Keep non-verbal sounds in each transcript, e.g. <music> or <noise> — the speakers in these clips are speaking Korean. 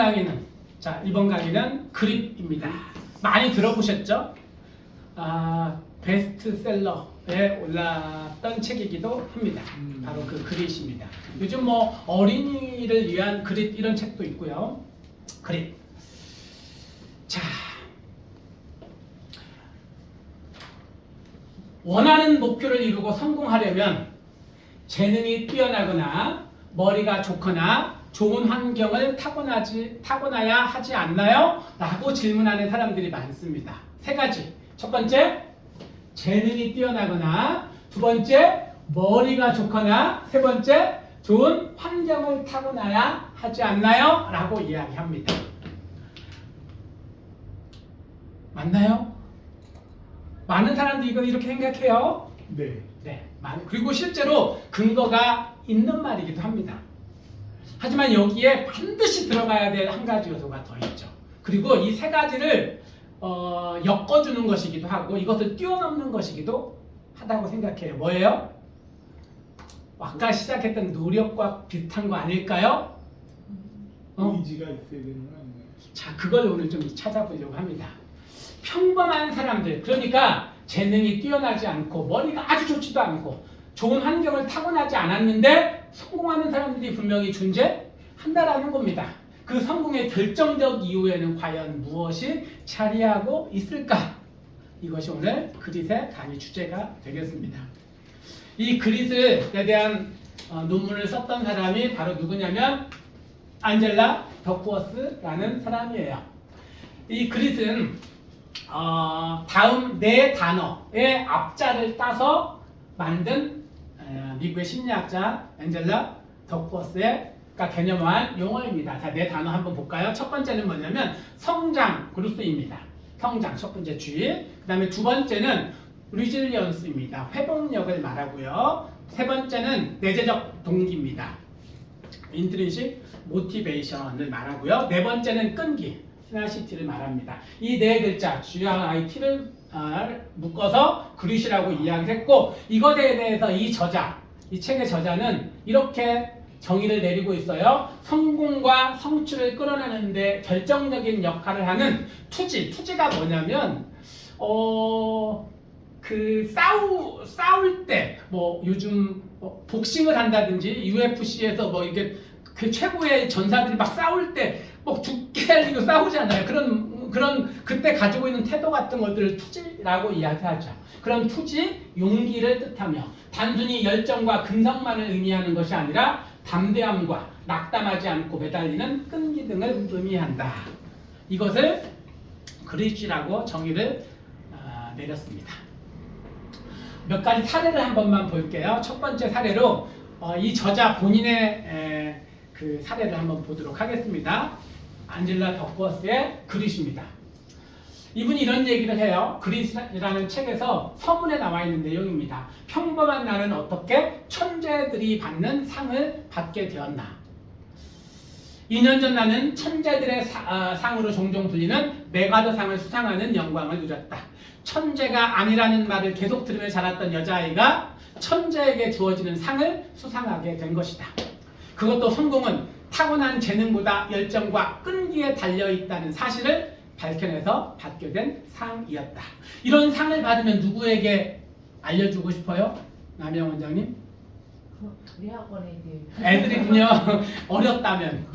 강의는 자 이번 강의는 그립입니다. 많이 들어보셨죠? 아 베스트셀러에 올랐던 책이기도 합니다. 음. 바로 그 그릿입니다. 요즘 뭐 어린이를 위한 그릿 이런 책도 있고요. 그릿. 자 원하는 목표를 이루고 성공하려면 재능이 뛰어나거나 머리가 좋거나 좋은 환경을 타고나지 타고나야 하지 않나요? 라고 질문하는 사람들이 많습니다. 세 가지. 첫 번째, 재능이 뛰어나거나 두 번째, 머리가 좋거나 세 번째, 좋은 환경을 타고나야 하지 않나요? 라고 이야기합니다. 맞나요? 많은 사람들이 이거 이렇게 생각해요. 네. 네, 많- 그리고 실제로 근거가 있는 말이기도 합니다. 하지만 여기에 반드시 들어가야 될 한 가지 요소가 더 있죠. 그리고 이 세 가지를 어, 엮어주는 것이기도 하고 이것을 뛰어넘는 것이기도 하다고 생각해요. 뭐예요? 아까 시작했던 노력과 비슷한 거 아닐까요? 어? 의지가 있어야 되는 거 아닌가요? 자, 그걸 오늘 좀 찾아보려고 합니다. 평범한 사람들, 그러니까 재능이 뛰어나지 않고 머리가 아주 좋지도 않고 좋은 환경을 타고나지 않았는데 성공하는 사람들이 분명히 존재한다라는 겁니다. 그 성공의 결정적 이유에는 과연 무엇이 자리하고 있을까? 이것이 오늘 그릿의 강의 주제가 되겠습니다. 이 그릿에 대한 어, 논문을 썼던 사람이 바로 누구냐면 안젤라 덕후어스라는 사람이에요. 이 그릿은 어, 다음 네 단어의 앞자를 따서 만든 어, 미국의 심리학자 안젤라 덕후어스의 그러니까 개념화한 용어입니다. 자, 네 단어 한번 볼까요? 첫 번째는 뭐냐면 성장 그루스입니다. 성장 첫 번째 주의. 그 다음에 두 번째는 리질리언스입니다. 회복력을 말하고요. 세 번째는 내재적 동기입니다. 인트린식 모티베이션을 말하고요. 네 번째는 끈기, 시나시티를 말합니다. 이 네 글자 GRIT를 묶어서 그릿이라고 이야기했고 이것에 대해서 이 저자, 이 책의 저자는 이렇게 정의를 내리고 있어요. 성공과 성취를 끌어내는데 결정적인 역할을 하는 투지. 투지가 뭐냐면 어. 그 싸우 싸울 때 뭐 요즘 뭐 복싱을 한다든지 UFC에서 뭐 이게 그 최고의 전사들이 막 싸울 때 뭐 죽게 살리고 싸우잖아요. 그런 그런 그때 가지고 있는 태도 같은 것들을 투지라고 이야기하죠. 그런 투지 용기를 뜻하며 단순히 열정과 근성만을 의미하는 것이 아니라 담대함과 낙담하지 않고 매달리는 끈기 등을 의미한다. 이것을 그리치라고 정의를 아, 내렸습니다. 몇 가지 사례를 한 번만 볼게요. 첫 번째 사례로 어, 이 저자 본인의 에, 그 사례를 한번 보도록 하겠습니다. 안젤라 덕버스의 그릿입니다. 이분이 이런 얘기를 해요. 그릿이라는 책에서 서문에 나와 있는 내용입니다. 평범한 나는 어떻게 천재들이 받는 상을 받게 되었나? 2년 전 나는 천재들의 사- 아, 상으로 종종 불리는 메가더상을 수상하는 영광을 누렸다. 천재가 아니라는 말을 계속 들으며 자랐던 여자아이가 천재에게 주어지는 상을 수상하게 된 것이다. 그것도 성공은 타고난 재능보다 열정과 끈기에 달려 있다는 사실을 밝혀내서 받게 된 상이었다. 이런 상을 받으면 누구에게 알려주고 싶어요? 남영 원장님? 우리 학원에 이제 애들이군요. <laughs> 어렸다면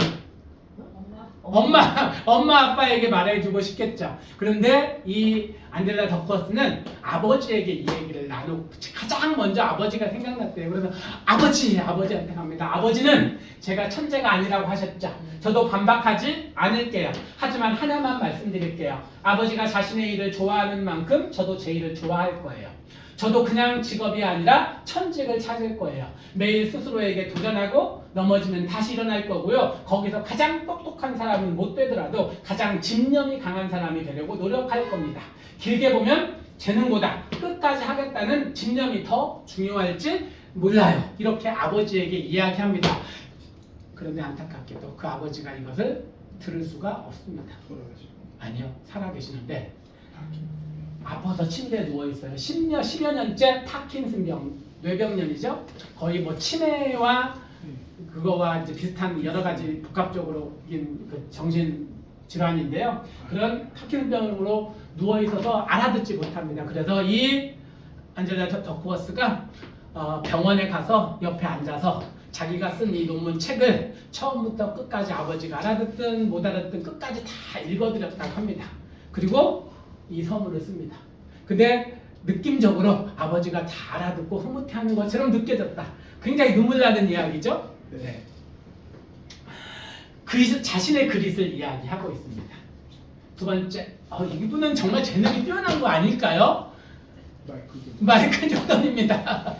엄마 <laughs> 엄마 아빠에게 말해주고 싶겠죠. 그런데 이 안젤라 덕커스는 아버지에게 이 얘기를 나누고 가장 먼저 아버지가 생각났대요. 그래서 아버지 아버지한테 갑니다. 아버지는 제가 천재가 아니라고 하셨죠. 저도 반박하지 않을게요. 하지만 하나만 말씀드릴게요. 아버지가 자신의 일을 좋아하는 만큼 저도 제 일을 좋아할 거예요. 저도 그냥 직업이 아니라 천직을 찾을 거예요. 매일 스스로에게 도전하고 넘어지면 다시 일어날 거고요. 거기서 가장 똑똑한 사람은 못 되더라도 가장 집념이 강한 사람이 되려고 노력할 겁니다. 길게 보면 재능보다 끝까지 하겠다는 집념이 더 중요할지 몰라요. 이렇게 아버지에게 이야기합니다. 그런데 안타깝게도 그 아버지가 이것을 들을 수가 없습니다. 아니요, 살아 계시는데 아파서 침대에 누워 있어요. 10년, 10여 년째 파킨슨병, 뇌병년이죠. 거의 뭐 치매와 그거와 이제 비슷한 여러 가지 복합적으로 인그 정신 질환인데요. 그런 파킨슨병으로 누워 있어서 알아듣지 못합니다. 그래서 이 안젤라 더- 더크워스가 어, 병원에 가서 옆에 앉아서 자기가 쓴 이 논문 책을 처음부터 끝까지 아버지가 알아듣든 못 알아듣든 끝까지 다 읽어드렸다고 합니다. 그리고 이 서문을 씁니다. 근데 느낌적으로 아버지가 다 알아듣고 흐뭇해하는 것처럼 느껴졌다. 굉장히 눈물 나는 이야기죠. 네. 그리스 자신의 그릿을 이야기하고 있습니다. 두 번째, 어, 이분은 정말 재능이 뛰어난 거 아닐까요? 마이클 조던입니다.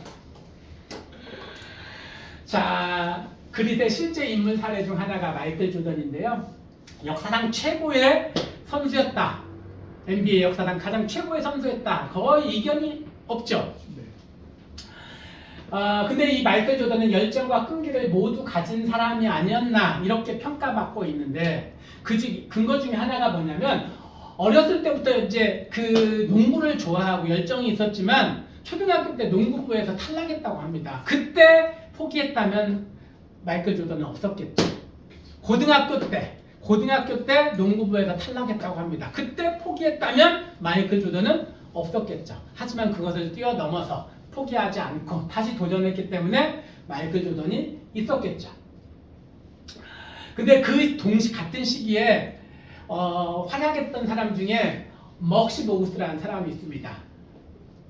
자, 그릿의 실제 인물 사례 중 하나가 마이클 조던인데요. 역사상 최고의 선수였다. NBA 역사상 가장 최고의 선수였다. 거의 이견이 없죠. 아, 근데 이 마이클 조던은 열정과 끈기를 모두 가진 사람이 아니었나 이렇게 평가받고 있는데 그 중- 근거 중에 하나가 뭐냐면 어렸을 때부터 이제 그 농구를 좋아하고 열정이 있었지만 초등학교 때 농구부에서 탈락했다고 합니다. 그때 포기했다면 마이클 조던은 없었겠죠. 고등학교 때 고등학교 때 농구부에서 탈락했다고 합니다. 그때 포기했다면 마이클 조던은 없었겠죠. 하지만 그것을 뛰어넘어서 포기하지 않고 다시 도전했기 때문에 마이클 조던이 있었겠죠. 근데 그 동시 같은 시기에 어, 활약했던 사람 중에 먹시 보구스라는 사람이 있습니다.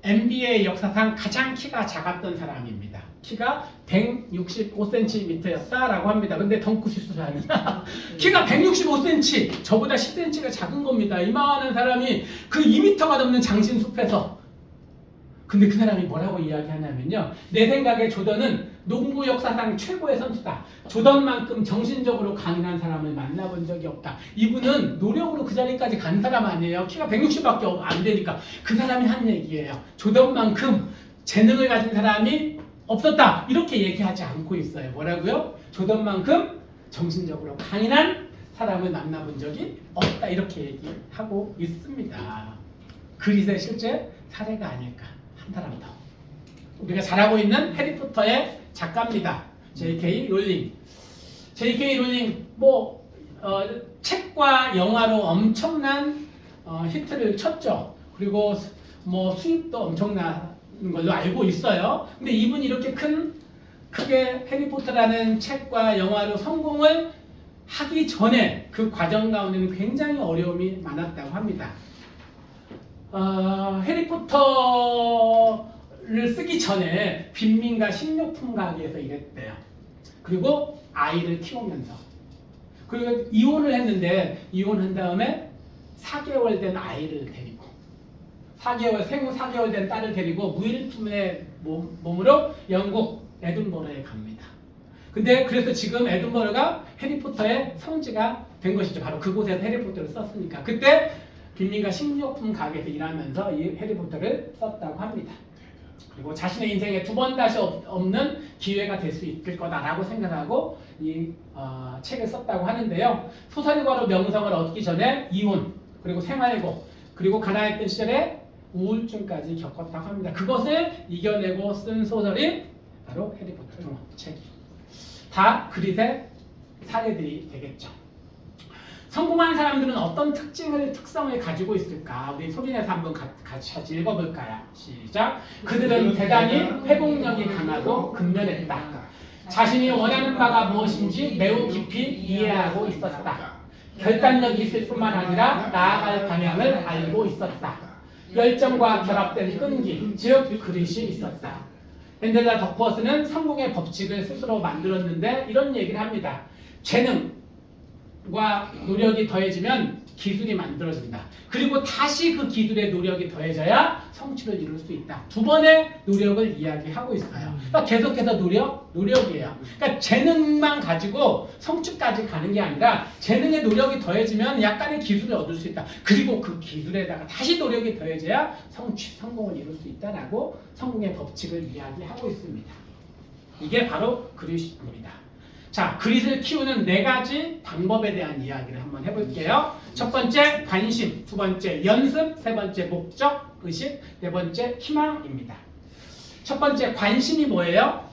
NBA 역사상 가장 키가 작았던 사람입니다. 키가 165cm였다라고 합니다. 근데 덩크슛을 하는 <laughs> 키가 165cm, 저보다 10cm가 작은 겁니다. 이만한 사람이 그 2m가 넘는 장신 숲에서 근데 그 사람이 뭐라고 이야기하냐면요. 내 생각에 조던은 농구 역사상 최고의 선수다. 조던만큼 정신적으로 강인한 사람을 만나본 적이 없다. 이분은 노력으로 그 자리까지 간 사람 아니에요. 키가 160밖에 안 되니까 그 사람이 한 얘기예요. 조던만큼 재능을 가진 사람이 없었다. 이렇게 얘기하지 않고 있어요. 뭐라고요? 조던 만큼 정신적으로 강인한 사람을 만나본 적이 없다. 이렇게 얘기하고 있습니다. 그리스의 실제 사례가 아닐까 한 사람 더. 우리가 잘 알고 있는 해리포터의 작가입니다. J.K. 롤링. J.K. 롤링 뭐 어, 책과 영화로 엄청난 어, 히트를 쳤죠. 그리고 수- 뭐 수입도 엄청난 걸로 알고 있어요. 근데 이분이 이렇게 큰 크게 해리포터라는 책과 영화로 성공을 하기 전에 그 과정 가운데는 굉장히 어려움이 많았다고 합니다. 어, 해리포터를 쓰기 전에 빈민가 식료품 가게에서 일했대요. 그리고 아이를 키우면서 그리고 이혼을 했는데 이혼한 다음에 4개월 된 아이를 데리고 4개월 생후 4개월 된 딸을 데리고 무일푼의 몸, 몸으로 영국 에든버러에 갑니다. 근데 그래서 지금 에든버러가 해리포터의 성지가 된 것이죠. 바로 그곳에서 해리포터를 썼으니까. 그때 빈민가 식료품 가게에서 일하면서 이 해리포터를 썼다고 합니다. 그리고 자신의 인생에 두 번 다시 없- 없는 기회가 될 수 있을 거다라고 생각하고 이 어, 책을 썼다고 하는데요. 소설가로 명성을 얻기 전에 이혼 그리고 생활고 그리고 가난했던 시절에 우울증까지 겪었다고 합니다. 그것을 이겨내고 쓴 소설이 바로 해리포터 책이 다 그릿의 사례들이 되겠죠. 성공한 사람들은 어떤 특징을 특성을 가지고 있을까? 우리 소리내서 한번 가- 같이 같이 읽어볼까요? 시작. 그들은 대단히 회복력이 강하고 근면했다. 자신이 원하는 바가 무엇인지 매우 깊이 이해하고 있었다. 결단력이 있을 뿐만 아니라 나아갈 방향을 알고 있었다. 열정과 결합된 끈기, 즉 그릇이 있었다. 앤델라 덕퍼스는 성공의 법칙을 스스로 만들었는데 이런 얘기를 합니다. 재능 과 노력이 더해지면 기술이 만들어진다. 그리고 다시 그 기술의 노력이 더해져야 성취를 이룰 수 있다. 두 번의 노력을 이야기하고 있어요. 그러니까 계속해서 노력, 노력이에요. 그러니까 재능만 가지고 성취까지 가는 게 아니라 재능의 노력이 더해지면 약간의 기술을 얻을 수 있다. 그리고 그 기술에다가 다시 노력이 더해져야 성취, 성공을 이룰 수 있다라고 성공의 법칙을 이야기하고 있습니다. 이게 바로 그릿입니다. 자, 그릿을 키우는 네 가지 방법에 대한 이야기를 한번 해볼게요. 첫 번째 관심, 두 번째 연습, 세 번째 목적, 의식, 네 번째 희망입니다. 첫 번째 관심이 뭐예요?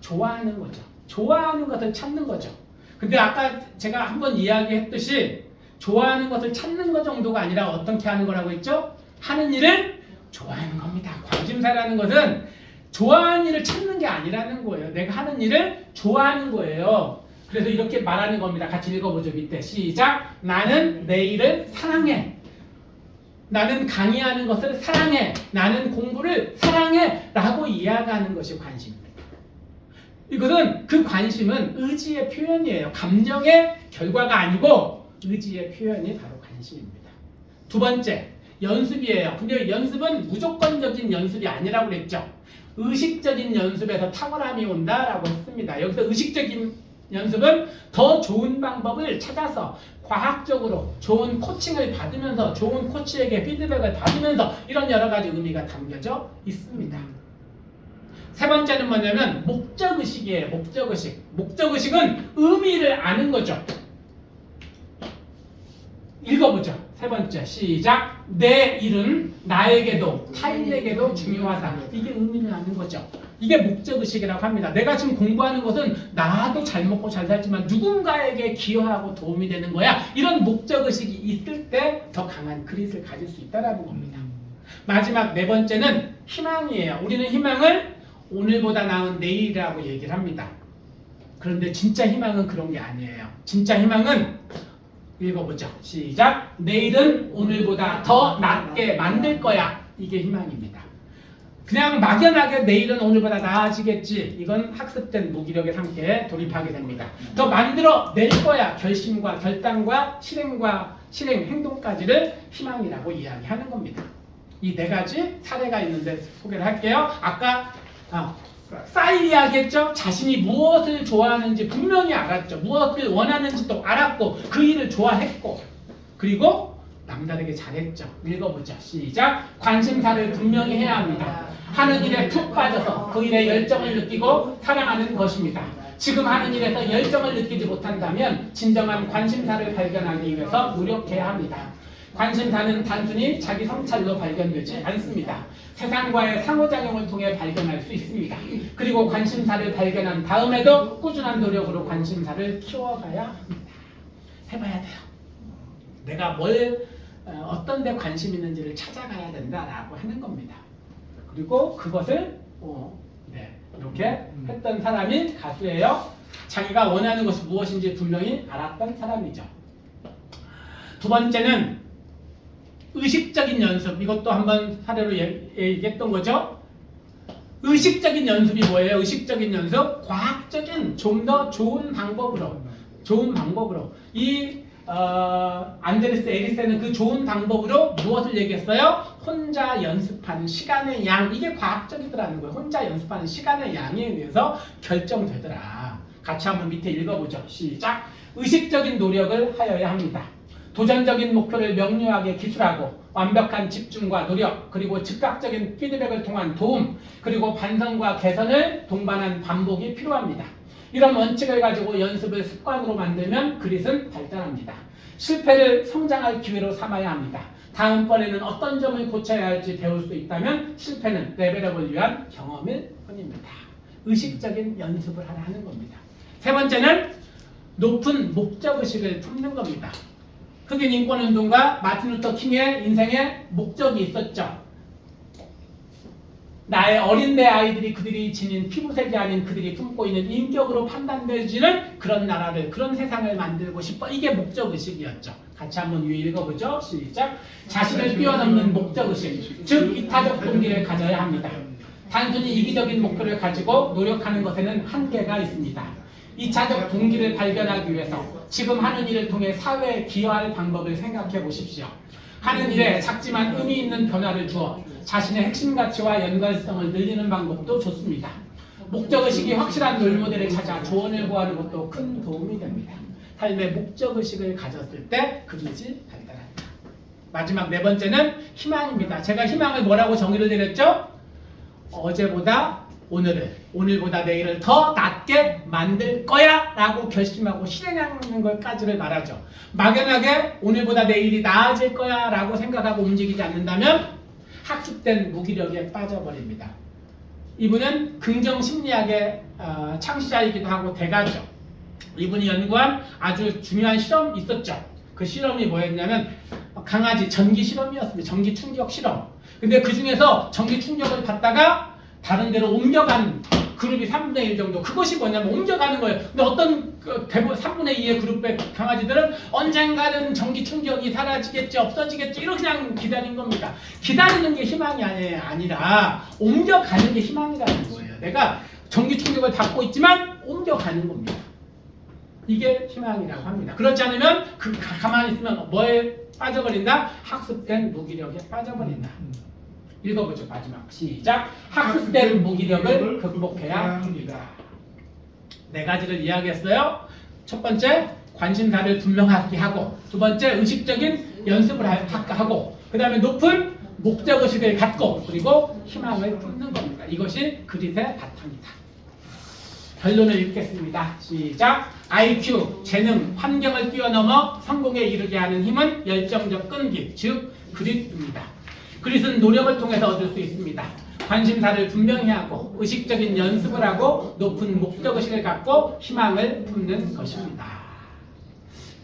좋아하는 거죠. 좋아하는 것을 찾는 거죠. 근데 아까 제가 한번 이야기했듯이 좋아하는 것을 찾는 것 정도가 아니라 어떻게 하는 거라고 했죠? 하는 일을 좋아하는 겁니다. 관심사라는 것은 좋아하는 일을 찾는 게 아니라는 거예요. 내가 하는 일을 좋아하는 거예요. 그래서 이렇게 말하는 겁니다. 같이 읽어보죠. 밑에 시작. 나는 내 일을 사랑해. 나는 강의하는 것을 사랑해. 나는 공부를 사랑해. 라고 이야기하는 것이 관심입니다. 이것은 그 관심은 의지의 표현이에요. 감정의 결과가 아니고 의지의 표현이 바로 관심입니다. 두 번째, 연습이에요. 근데 연습은 무조건적인 연습이 아니라고 그랬죠. 의식적인 연습에서 탁월함이 온다라고 했습니다. 여기서 의식적인 연습은 더 좋은 방법을 찾아서 과학적으로 좋은 코칭을 받으면서 좋은 코치에게 피드백을 받으면서 이런 여러 가지 의미가 담겨져 있습니다. 세 번째는 뭐냐면 목적의식이에요. 목적의식. 목적의식은 의미를 아는 거죠. 읽어보죠. 세 번째 시작. 내 일은 나에게도 타인에게도 중요하다. 이게 의미를 아는 거죠. 이게 목적의식이라고 합니다. 내가 지금 공부하는 것은 나도 잘 먹고 잘 살지만 누군가에게 기여하고 도움이 되는 거야. 이런 목적의식이 있을 때 더 강한 그릿을 가질 수 있다는 겁니다. 마지막 네 번째는 희망이에요. 우리는 희망을 오늘보다 나은 내일이라고 얘기를 합니다. 그런데 진짜 희망은 그런 게 아니에요. 진짜 희망은 읽어보죠. 시작. 내일은 오늘보다 더 낫게 만들 거야. 이게 희망입니다. 그냥 막연하게 내일은 오늘보다 나아지겠지. 이건 학습된 무기력에 함께 돌입하게 됩니다. 더 만들어 낼 거야. 결심과 결단과 실행과 실행 행동까지를 희망이라고 이야기하는 겁니다. 이 네 가지 사례가 있는데 소개를 할게요. 아까 아, 싸이 이야기했죠. 자신이 무엇을 좋아하는지 분명히 알았죠. 무엇을 원하는지도 알았고 그 일을 좋아했고 그리고 남다르게 잘했죠. 읽어보죠. 시작. 관심사를 분명히 해야 합니다. 하는 일에 푹 빠져서 그 일에 열정을 느끼고 사랑하는 것입니다. 지금 하는 일에서 열정을 느끼지 못한다면 진정한 관심사를 발견하기 위해서 노력해야 합니다. 관심사는 단순히 자기 성찰로 발견되지 않습니다. 세상과의 상호작용을 통해 발견할 수 있습니다. 그리고 관심사를 발견한 다음에도 꾸준한 노력으로 관심사를 키워가야 합니다. 해봐야 돼요. 내가 뭘 어, 어떤 데 관심 있는지를 찾아가야 된다라고 하는 겁니다. 그리고 그것을 어, 네, 이렇게 했던 사람이 가수예요. 자기가 원하는 것이 무엇인지 분명히 알았던 사람이죠. 두 번째는 의식적인 연습. 이것도 한번 사례로 얘- 얘기했던 거죠. 의식적인 연습이 뭐예요? 의식적인 연습? 과학적인 좀 더 좋은 방법으로 좋은 방법으로 이 어, 안드레스 에리스는 그 좋은 방법으로 무엇을 얘기했어요? 혼자 연습하는 시간의 양 이게 과학적이더라는 거예요. 혼자 연습하는 시간의 양에 의해서 결정되더라. 같이 한번 밑에 읽어보죠. 시작. 의식적인 노력을 하여야 합니다. 도전적인 목표를 명료하게 기술하고 완벽한 집중과 노력 그리고 즉각적인 피드백을 통한 도움 그리고 반성과 개선을 동반한 반복이 필요합니다. 이런 원칙을 가지고 연습을 습관으로 만들면 그릿은 발전합니다. 실패를 성장할 기회로 삼아야 합니다. 다음번에는 어떤 점을 고쳐야 할지 배울 수 있다면 실패는 레벨업을 위한 경험일 뿐입니다. 의식적인 연습을 하라 하는 겁니다. 세 번째는 높은 목적의식을 품는 겁니다. 흑인 인권운동가 마틴 루터 킹의 인생에 목적이 있었죠. 나의 어린 내 아이들이 그들이 지닌 피부색이 아닌 그들이 품고 있는 인격으로 판단되지는 그런 나라를 그런 세상을 만들고 싶어 이게 목적의식이었죠. 같이 한번 위에 읽어보죠. 시작. 자신을 뛰어넘는 목적의식, 즉 이타적 동기를 가져야 합니다. 단순히 이기적인 목표를 가지고 노력하는 것에는 한계가 있습니다. 이차적 동기를 발견하기 위해서 지금 하는 일을 통해 사회에 기여할 방법을 생각해 보십시오. 하는 일에 작지만 의미 있는 변화를 주어 자신의 핵심 가치와 연관성을 늘리는 방법도 좋습니다. 목적의식이 확실한 롤모델을 찾아 조언을 구하는 것도 큰 도움이 됩니다. 삶의 목적의식을 가졌을 때 그릇이 발달합니다. 마지막 네 번째는 희망입니다. 제가 희망을 뭐라고 정의를 내렸죠? 어제보다 오늘을, 오늘보다 내일을 더 낫게 만들 거야 라고 결심하고 실행하는 것까지를 말하죠. 막연하게 오늘보다 내일이 나아질 거야 라고 생각하고 움직이지 않는다면 학습된 무기력에 빠져버립니다. 이분은 긍정 심리학의 어, 창시자이기도 하고 대가죠. 이분이 연구한 아주 중요한 실험이 있었죠. 그 실험이 뭐였냐면 강아지 전기 실험이었습니다. 전기 충격 실험. 근데 그 중에서 전기 충격을 받다가 다른 데로 옮겨가는 그룹이 3분의 1 정도. 그것이 뭐냐면 옮겨가는 거예요. 근데 어떤 그 대부분 3분의 2의 그룹의 강아지들은 언젠가는 전기 충격이 사라지겠지, 없어지겠지, 이렇게 그냥 기다린 겁니다. 기다리는 게 희망이 아니, 아니라 옮겨가는 게 희망이라는 거예요. 내가 전기 충격을 받고 있지만 옮겨가는 겁니다. 이게 희망이라고 합니다. 그렇지 않으면 그 가- 가만히 있으면 뭐에 빠져버린다? 학습된 무기력에 빠져버린다. 읽어보죠 마지막 시작. 학습된 무기력을 극복해야 합니다. 네 가지를 이야기했어요. 첫 번째 관심사를 분명하게 하고 두 번째 의식적인 연습을 하- 하고 그 다음에 높은 목적 의식을 갖고 그리고 희망을 품는 겁니다. 이것이 그릿의 바탕이다. 결론을 읽겠습니다. 시작. IQ, 재능, 환경을 뛰어넘어 성공에 이르게 하는 힘은 열정적 끈기, 즉 그릿입니다. 그릿은 노력을 통해서 얻을 수 있습니다. 관심사를 분명히 하고 의식적인 연습을 하고 높은 목적 의식을 갖고 희망을 품는 것입니다.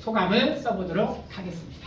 소감을 써보도록 하겠습니다.